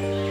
Bye.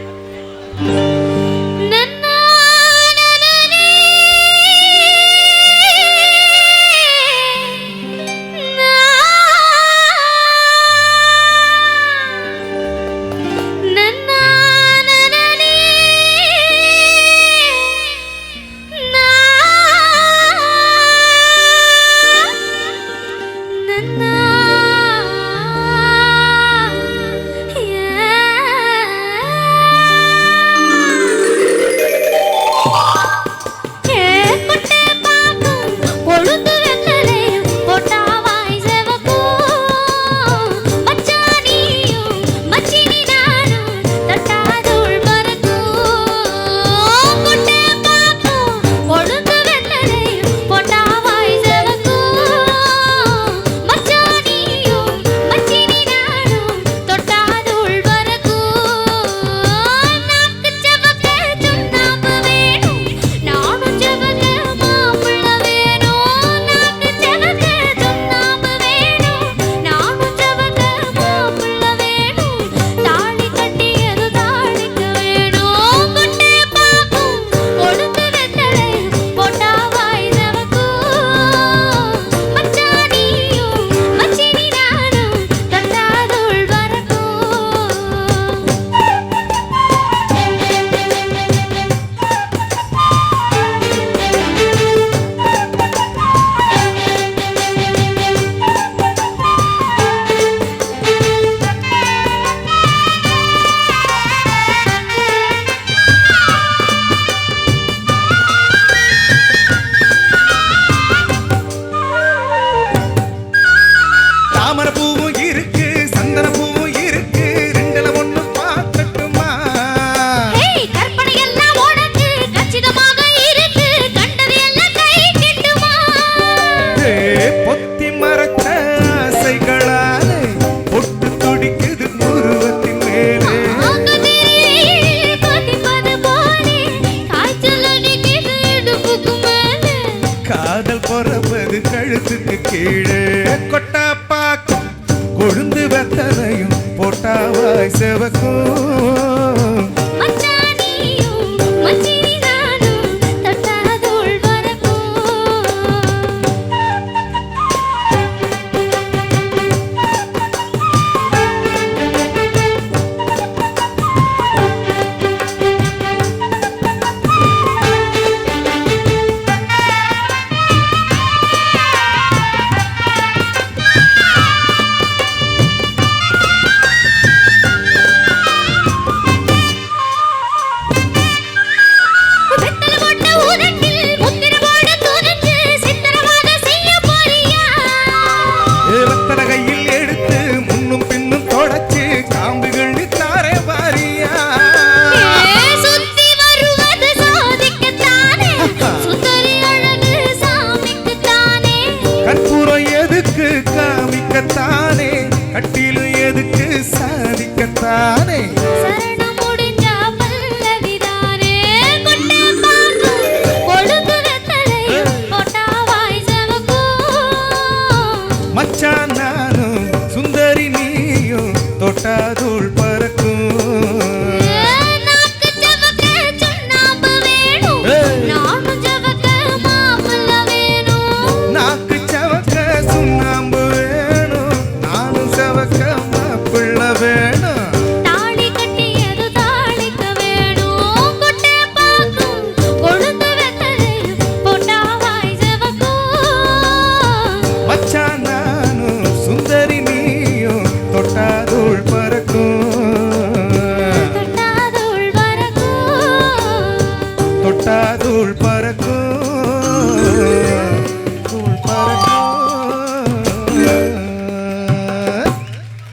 போவது கழுத்துக்கு கீழே. கொட்டாப்பா கொழுந்து வெத்தலையும் போட்டாவாய் செவக்கும். Hey. பறக்கும்.